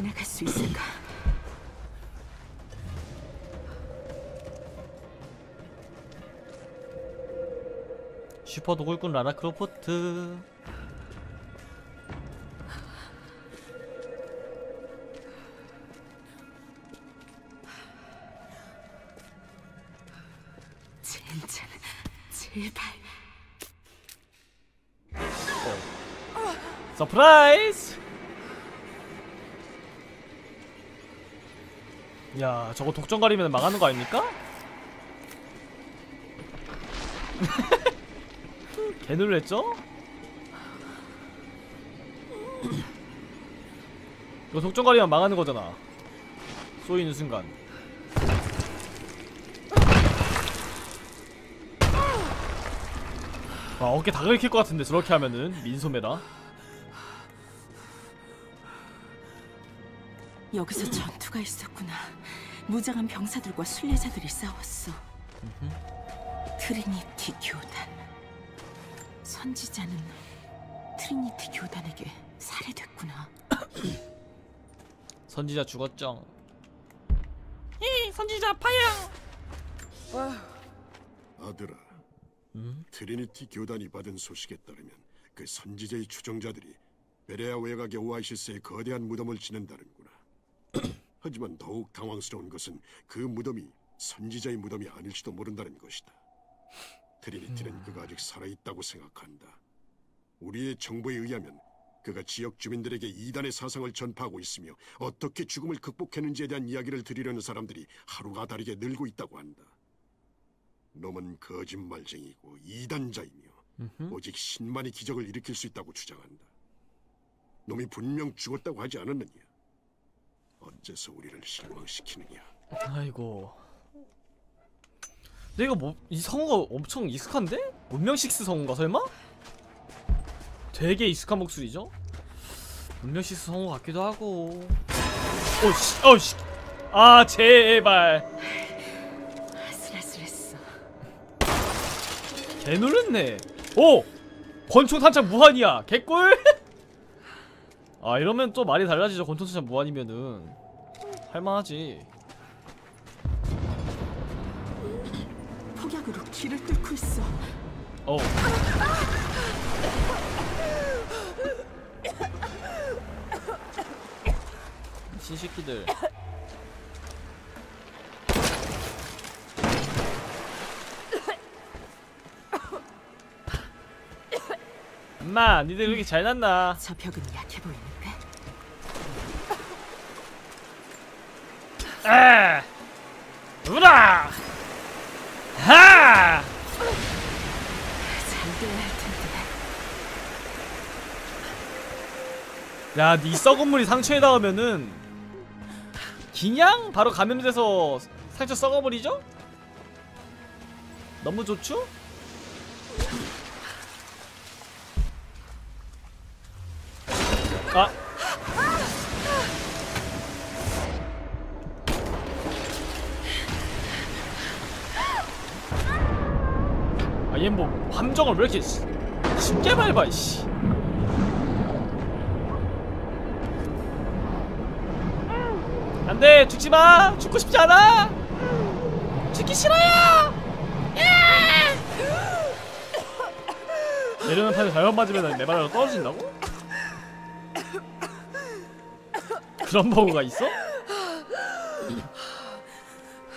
지나갈 수 있을까? 슈퍼 도굴꾼 라라 크로포트 젠장, 제발. 서프라이즈! 야 저거 독점 가리면 망하는 거 아닙니까? 개 놀랬죠? 이거 독점 가리면 망하는 거잖아 쏘이는 순간 와 어깨 다 긁힐 것 같은데 저렇게 하면은 민소매라 여기서 전투가 있었구나. 무장한 병사들과 순례자들이 싸웠어. 트리니티 교단. 선지자는 트리니티 교단에게 살해됐구나. 선지자 죽었죠 이 선지자 파양 아들아, 음? 트리니티 교단이 받은 소식에 따르면 그 선지자의 추종자들이 베레아 외곽의 오아시스에 거대한 무덤을 지는다는구나. 하지만 더욱 당황스러운 것은 그 무덤이 선지자의 무덤이 아닐지도 모른다는 것이다. 트리니티는 그가 아직 살아있다고 생각한다. 우리의 정보에 의하면 그가 지역 주민들에게 이단의 사상을 전파하고 있으며 어떻게 죽음을 극복했는지에 대한 이야기를 들으려는 사람들이 하루가 다르게 늘고 있다고 한다. 놈은 거짓말쟁이고 이단자이며 음흠. 오직 신만이 기적을 일으킬 수 있다고 주장한다. 놈이 분명 죽었다고 하지 않았느냐? 어째서 우리를 실망시키느냐? 아이고 이거 뭐이 성우가 엄청 익숙한데? 문명식스 성우인가 설마? 되게 익숙한 목소리죠? 문명식스 성우 같기도 하고 오씨 어씨 아 제발 아슬아슬했어. 개 놀랬네 오! 권총 탄창 무한이야 개꿀 아 이러면 또 말이 달라지죠. 권총 탄창 무한이면은. 할만하지. 폭약으로 길을 뚫고 있어. 어. 신새끼들. 엄마 니들 그렇게 잘 났나? 저 벽은 약 에 누나 하. 야, 니 썩은 물이 상처에 닿으면은 그냥 바로 감염돼서 상처 썩어버리죠? 너무 좋죠? 아. 얘뭐 함정을 왜 이렇게 시- 쉽게 밟아, 이씨. 안돼 죽지 마 죽고 싶지 않아 죽기 싫어요 내려는 판에 잘못 맞으면 내 발로 떨어진다고? 그런 버그가 있어?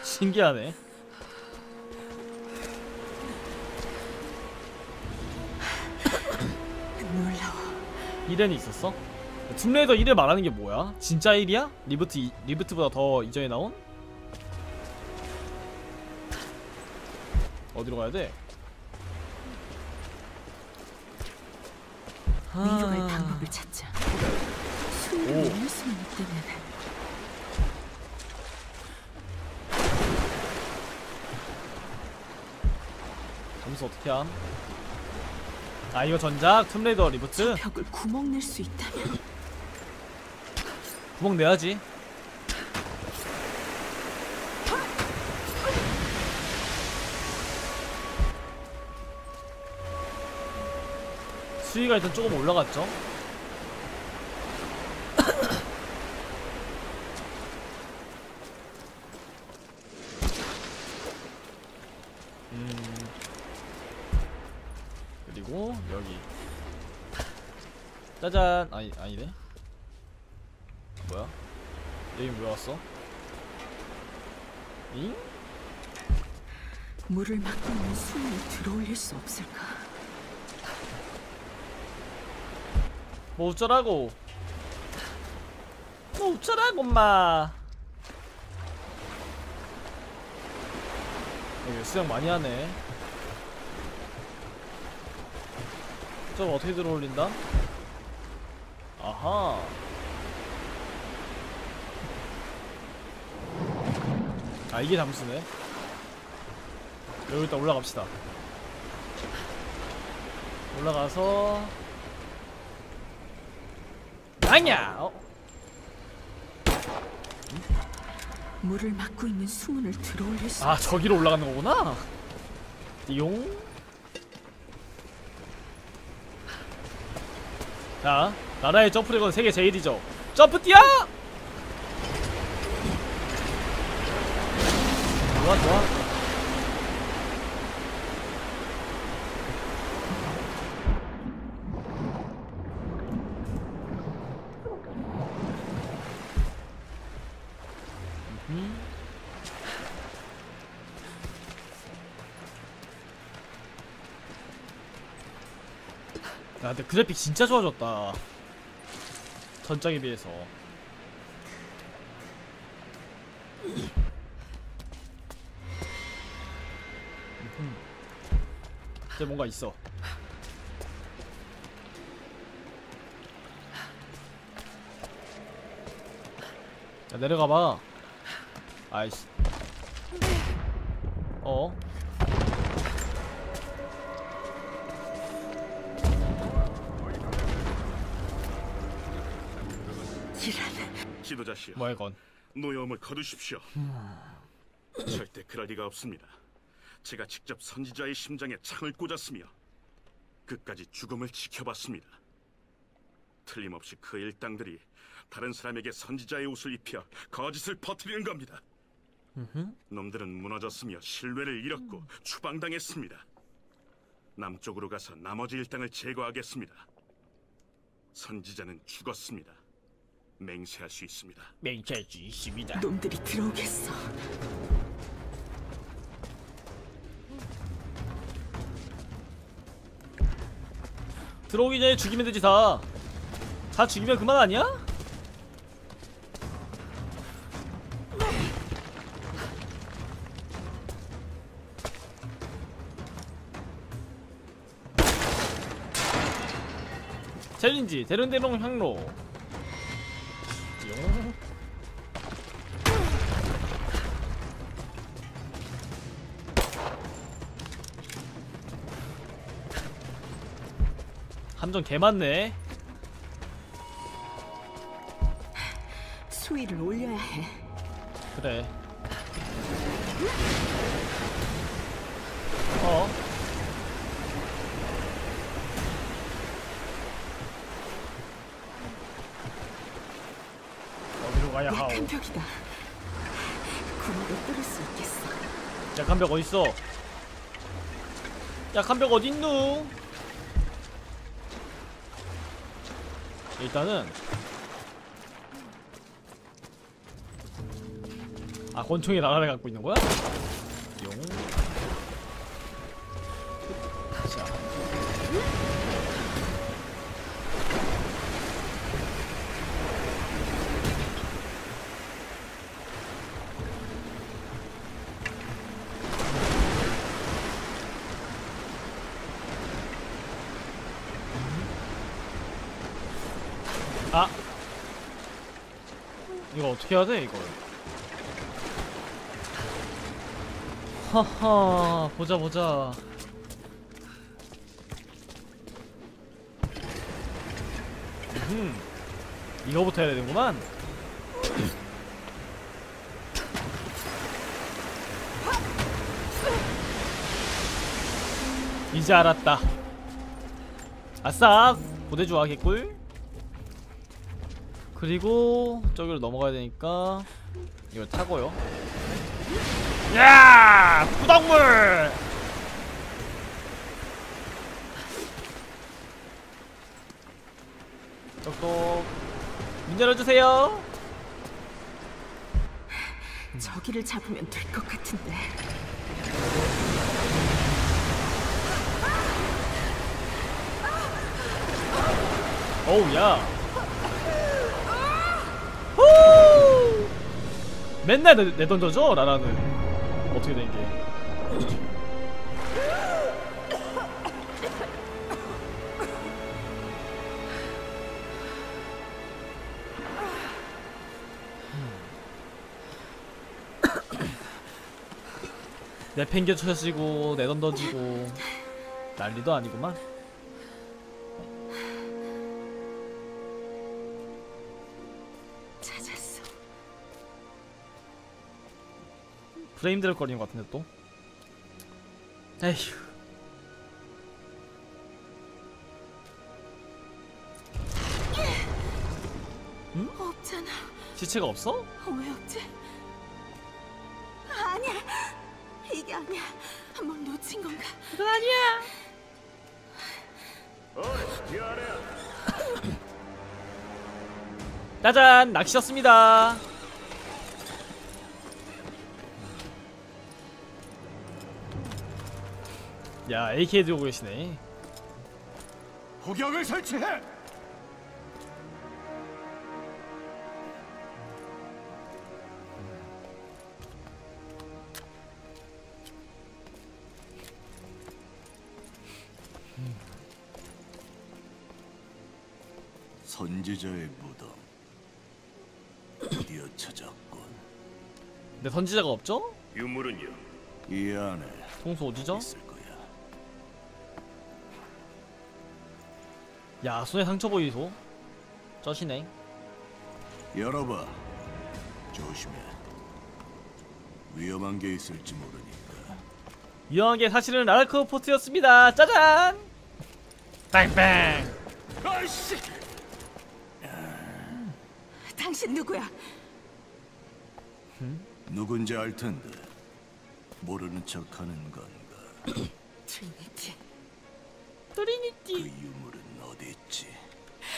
신기하네 1회는 있었어? 툼레이더 1을 말하는 게 뭐야? 진짜 1이야? 리부트 이, 리부트보다 더 이전에 나온? 어디로 가야 돼? 위로갈 아. 방법을 찾자. 수위를 오. 있다면. 점수 어떻게 함? 아 이거 전작 툼레이더 리부트. 벽을 구멍 낼 수 있다면. 구멍 내야지. 수위가 일단 조금 올라갔죠 짜잔. 아니 아니네. 뭐야? 여기 왜 왔어? 잉? 물을 막고 있는 수문을 들어올릴 수 없을까? 뭐 어쩌라고? 뭐 어쩌라고 엄마? 여기 수영 많이 하네. 저거 어떻게 들어올린다? 아하 아 이게 잠수네 여기 일단 올라갑시다. 올라가서. 아냐 어? 물을 막고 있는 수문을 들어올릴 수 아 저기로 올라가는 거구나? 띠용? 자 나라의 점프력은 세계 제일이죠. 점프 뛰어 좋아 좋아. 음. 야 근데 그래픽 진짜 좋아졌다 전작에 비해서 음흠. 이제 뭔가 있어 야 내려가봐 아이씨 어? 지도자시여, 뭐야 이건 노여움을 거두십시오. 절대 그럴 리가 없습니다. 제가 직접 선지자의 심장에 창을 꽂았으며 끝까지 죽음을 지켜봤습니다. 틀림없이 그 일당들이 다른 사람에게 선지자의 옷을 입혀 거짓을 퍼뜨리는 겁니다. 놈들은 무너졌으며 신뢰를 잃었고 추방당했습니다. 남쪽으로 가서 나머지 일당을 제거하겠습니다. 선지자는 죽었습니다. 맹세할 수 있습니다. 맹찰주 있습니다 놈들이 들어오겠어. 들어오기 전에 죽이면 되지 다. 다 죽이면 그만 아니야? 챌린지 대릉대롱 향로 함정 개 많네 수위를 올려야 해. 그래. 어? 어디로 가야 하오? 약한 벽이다. 구멍을 뚫을 수 있겠어. 약한 벽 어딨어? 약한 벽 어딨누? 일단은 아 권총이 나라를 갖고 있는 거야? 용. 아. 이거 어떻게 해야 돼 이걸? 하하 보자 보자. 음 이거부터 해야 되는구만. 이제 알았다. 아싸 고대 좋아 개꿀 그리고 저기로 넘어가야 되니까 이걸 타고요. 야! 부덕물! 똑똑. 문 열어주세요. 저기를 잡으면 될 것 같은데. 어우 야. 후! 맨날 내, 내 던져줘 라라는. 어떻게 된 게? 내 팽개 쳐지고 내 던져지고. 난리도 아니구만 프레임 드럭거리는 것 같은데 또 에휴 없잖아. 시체가 없어? 왜 없지? 아니야. 이게 아니야. 뭘 놓친 건가? 이건 아니야 짜잔 낚시였습니다 야 AK 들고 계시네 폭격을 설치해. 선지자의 무덤 드디어 찾았군. 근데 선지자가 없죠? 유물은요? 이 안에 통수 어디죠? 있을 거 야. 야 손에 상처 보이소 쩌시네 열어봐. 조심해. 위험한 게 있을지 모르니까. 유명한 게 사실은 라르크 포트였습니다 짜잔 빵빵 아이씨! 당신 누구야? 누군지 알 텐데 모르는 척하는 건가? 트리니티. 그 트리니티 유물은 어디 있지?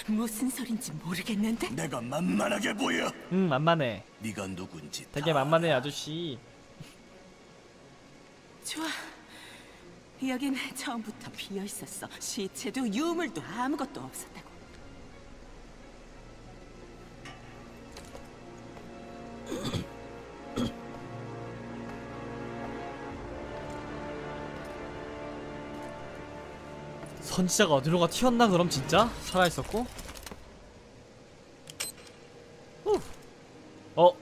무슨 소린지 모르겠는데. 내가 만만하게 보여. 응 만만해 네가 누군지 되게 다 만만해 아저씨 좋아. 여긴 처음부터 비어 있었어. 시체도 유물도 아무것도 없었다고. 선지자가 어디론가 튀었나 그럼 진짜? 살아있었고 후. 어?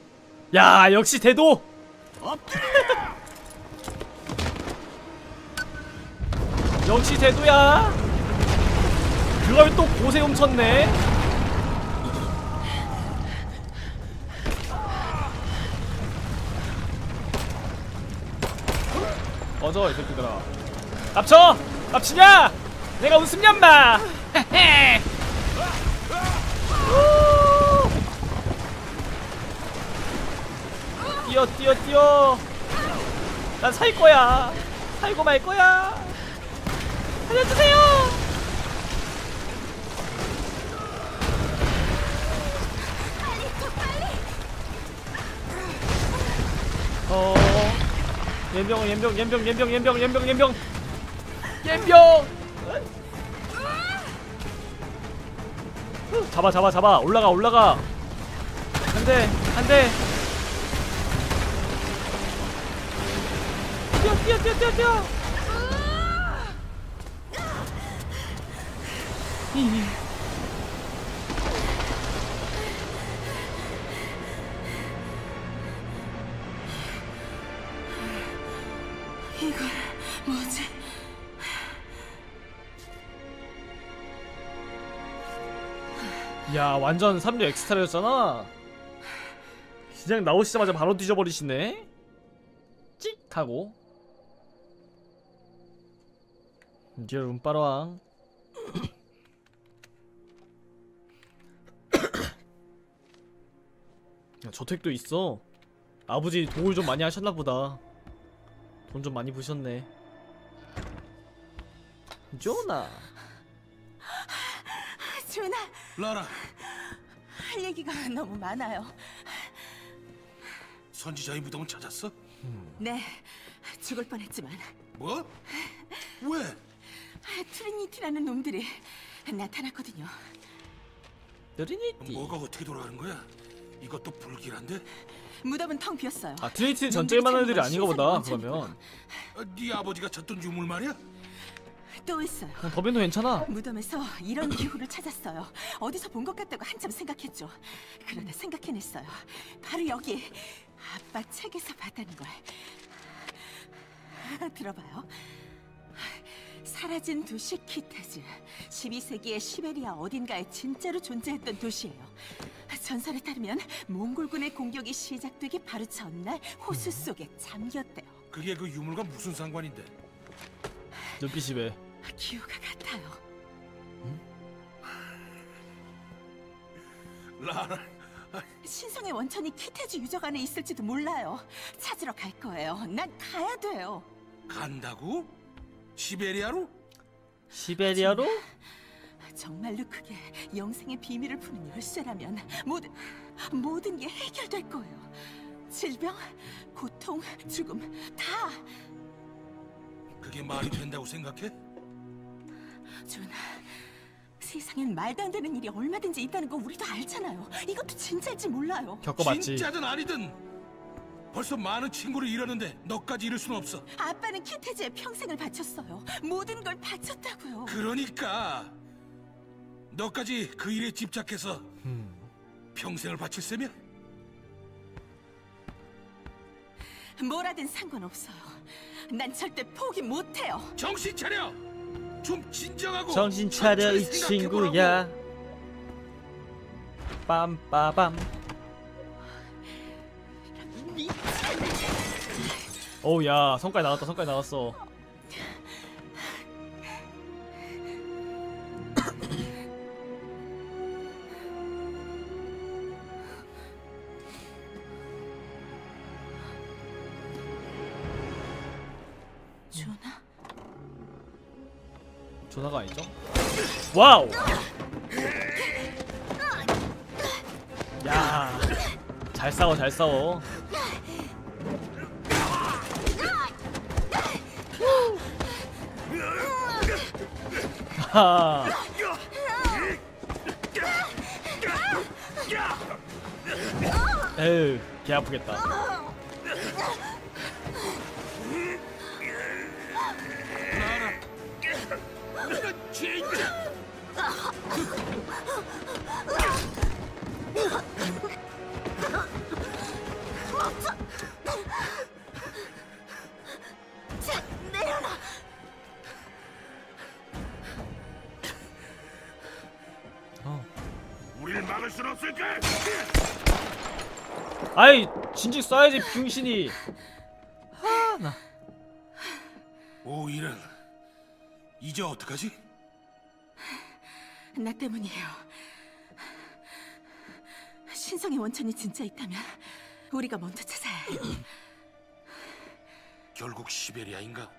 야 역시 대도! 역시 대도야 그걸 또 곳에 훔쳤네 꺼져 이 새끼들아 납쳐! 납치냐! 내가. 우! 뛰어 뛰어 뛰어. 난 살 거야. 살고 말 거야. 살려주세요. 어 연병 연병 연병 연병 연병 연병 연병. 연병 잡아 잡아 잡아. 올라가 올라가. 안돼 안돼. 뛰어 뛰어 뛰어 뛰어 뛰어 완전 3류 엑스트라였잖아. 그냥 나오시자마자 바로 뒤져버리시네. 찍! 하고. 이제 운빠로왕. 야, 저택도 있어. 아버지 도울 좀 많이 하셨나보다. 돈 좀 많이 부셨네. 조나. 준아, 라라, 할 얘기가 너무 많아요. 선지자의 무덤을 찾았어? 네, 죽을 뻔했지만 뭐? 왜? 트리니티라는 놈들이 나타났거든요. 트리니티 뭐가 어떻게 돌아가는 거야? 이것도 불길한데? 무덤은 텅 비었어요. 아 트리니티는 전쟁만 하는 애들이 아닌가 보다 그러면 아, 네 아버지가 찾던 유물 말이야? 또 있어요. 더빈도 괜찮아 무덤에서 이런 기후를 찾았어요. 어디서 본 것 같다고 한참 생각했죠. 그러다 생각해냈어요. 바로 여기 아빠 책에서 봤다는 걸. 들어봐요. 사라진 도시 키테즈. 12세기의 시베리아 어딘가에 진짜로 존재했던 도시예요. 전설에 따르면 몽골군의 공격이 시작되기 바로 전날 호수 속에 잠겼대요. 그게 그 유물과 무슨 상관인데? 눈빛이 왜 기후가 같아요. 라라, 신성의 원천이 키테즈 유적 안에 있을지도 몰라요. 찾으러 갈 거예요. 난 가야 돼요. 간다고? 시베리아로? 시베리아로? 정말로 그게 영생의 비밀을 푸는 열쇠라면 모든 모든 게 해결될 거예요. 질병, 고통, 죽음 다. 그게 말이 된다고 생각해? 준, 세상엔 말도 안 되는 일이 얼마든지 있다는 거 우리도 알잖아요. 이것도 진짜일지 몰라요. 겪어봤지 진짜든 아니든 벌써 많은 친구를 잃었는데 너까지 잃을 수는 없어. 아빠는 키테즈에 평생을 바쳤어요. 모든 걸 바쳤다고요. 그러니까 너까지 그 일에 집착해서 음. 평생을 바칠 셈이야? 뭐라든 상관없어요. 난 절대 포기 못해요. 정신 차려! 좀 진정하고 정신 차려 이. 친구야 빰빠밤 어우 야 성깔 나왔다 성깔 나왔어 전화가 아니죠? 와우! 야, 잘 싸워, 잘 싸워. 하하. 에휴, 개 아프겠다. 아이, 진즉 쏴야지, 병신이. 아, 나. 오 이런 이제 어떡하지? 나 때문이에요. 신성의 원천이 진짜 있다면 우리가 먼저 찾아야 해. 결국 시베리아인가?